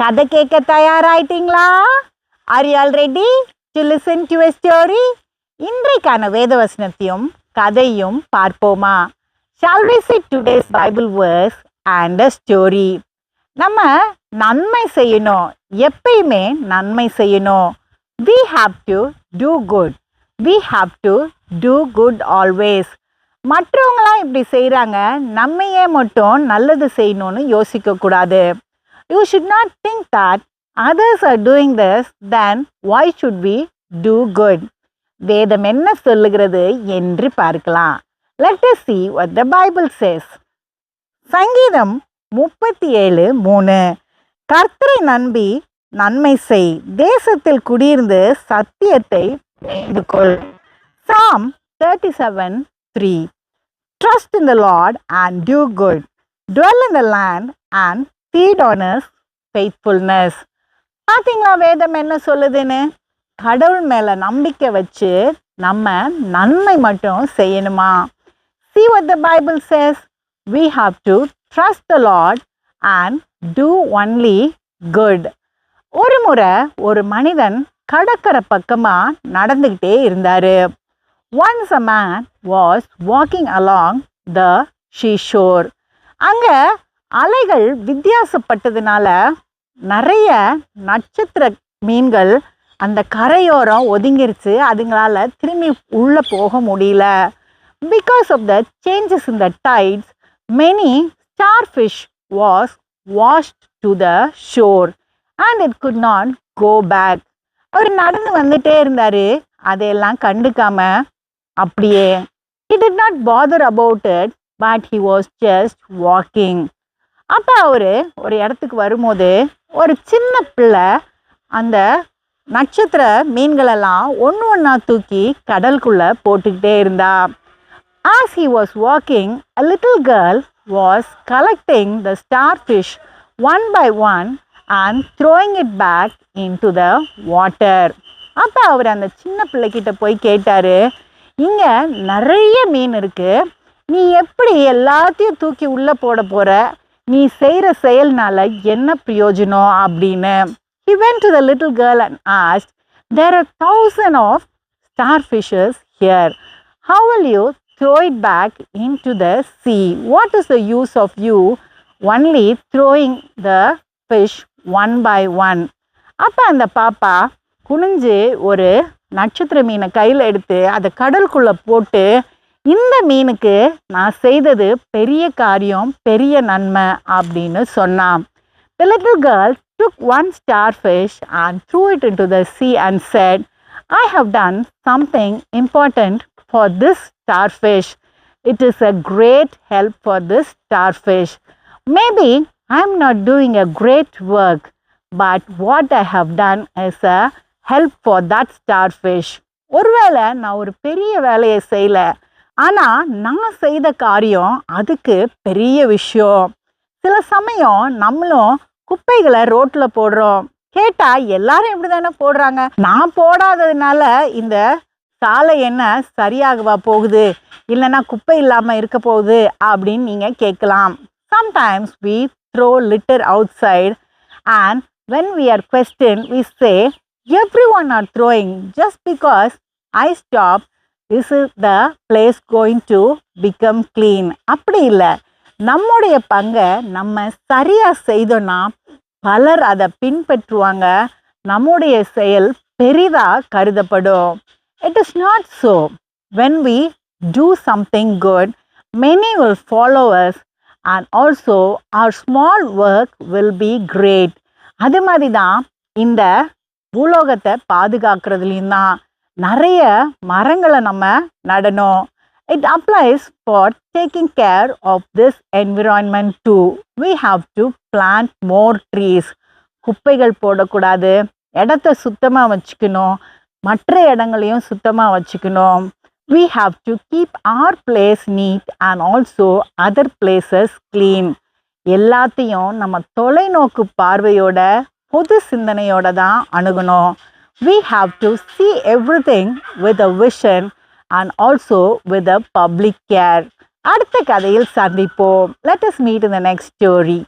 கதை கேட்க தயாராயிட்டீங்களா? Are you all ready to listen to a story இன்றைக்கான வேதவசனத்தையும் கதையும் பார்ப்போமா? Shall we see today's Bible verse and a story நம்ம நன்மை செய்யணும். எப்பயுமே நன்மை செய்யணும். We have to do good we have to do good always மற்றவங்களாம் இப்படி செய்கிறாங்க நம்மையே மட்டும் நல்லது செய்யணும்னு யோசிக்கக்கூடாது. You should not think that others are doing this then why should be do good வேதம் என்ன சொல்லுகிறது என்று பார்க்கலாம். Let us see what the Bible says சங்கீதம் முப்பத்தி ஏழு மூணு. கர்த்தரை நம்பி நன்மை செய். தேசத்தில் குடியிருந்து சத்தியத்தை கொள் psalm thirty seven three trust in the Lord and do good dwell in the land and feed on his faithfulness பார்த்தீங்களா வேதம் என்ன சொல்லுதுன்னு? கடவுள் மேலே நம்பிக்கை வச்சு நம்ம நன்மை மட்டும் செய்யணுமா? See what the Bible says we have to trust the Lord and do only good ஒரு முறை ஒரு மனிதன் கடற்கரை பக்கமாக நடந்துக்கிட்டே இருந்தார். Once a man was walking along the seashore அங்கே அலைகள் வித்தியாசப்பட்டதுனால நிறைய நட்சத்திர மீன்கள் அந்த கரையோரம் ஒதுங்கிருச்சு அதுங்களால் திரும்பி உள்ளே போக முடியல because of the changes in the tides many starfish was washed to the shore and it could not go back அவர் நடந்து வந்துட்டே இருந்தார் அதையெல்லாம் கண்டுக்காம அப்படியே it it not bother about it but he was just walking அப்போ அவர் ஒரு இடத்துக்கு வரும்போது ஒரு சின்ன பிள்ளை அந்த நட்சத்திர மீன்களெல்லாம் ஒன்று ஒன்றா தூக்கி கடலுக்குள்ளே போட்டுக்கிட்டே இருந்தா. As he was walking a little girl was collecting the starfish one by one and throwing it back in to the water அப்போ அவர் அந்த சின்ன பிள்ளைக்கிட்ட போய் கேட்டார் இங்கே நிறைய மீன் இருக்குது நீ எப்படி எல்லாத்தையும் தூக்கி உள்ளே போட போகிற நீ செய்கிற செயல்னால என்ன பிரயோஜனம் அப்படின்னு He went to the little girl and asked, There are thousands of starfishes here. How will you throw it back into the sea? What is the use of you only throwing the fish one by one? அப்போ அந்த பாப்பா குனிஞ்சு ஒரு நட்சத்திர மீனை கையில் எடுத்து அதை கடலுக்குள்ளே போட்டு இந்த மீனுக்கு நான் செய்தது பெரிய காரியம் பெரிய நன்மை அப்படின்னு சொன்னான் The little girl took one starfish and threw it into the sea and said, I have done something important for this starfish. It is a great help for this starfish. Maybe I'm not doing a great work, but what I have done is a help for that starfish. ஒருவேளை நான் ஒரு பெரிய வேலையை செய்யல ஆனால் நான் செய்த காரியம் அதுக்கு பெரிய விஷயம். சில சமயம் நம்மளும் குப்பைகளை ரோட்டில் போடுறோம். கேட்டால் எல்லாரும் இப்படி தானே போடுறாங்க. நான் போடாததுனால இந்த சாலை என்ன சரியாகவா போகுது? இல்லைன்னா குப்பை இல்லாமல் இருக்க போகுது அப்படின்னு நீங்கள் கேட்கலாம். Sometimes we throw litter outside and when we are question we say everyone are throwing just because I stop is is the place going to become clean அப்படி இல்லை. நம்முடைய பங்கை நம்ம சரியாக செய்தோன்னா பலர் அதை பின்பற்றுவாங்க. நம்முடைய செயல் பெரிதாக கருதப்படும். It is not so when we do something good many will followers and also our small work will be great அது மாதிரி தான் இந்த பூலோகத்தை பாதுகாக்கிறதுலையும் தான். நிறைய மரங்களை நம்ம நடணும். It applies for taking care of this environment too we have to plant more trees குப்பைகள் போடக்கூடாது. இடத்த சுத்தமாக வச்சுக்கணும். மற்ற இடங்களையும் சுத்தமாக வச்சுக்கணும். We have to keep our place neat and also other places clean எல்லாத்தையும் நம்ம தொலைநோக்கு பார்வையோட பொது சிந்தனையோட தான் அணுகணும். we have to see everything with a vision and also with a public care அடுத்த கதையில் சந்திப்போம் let us meet in the next story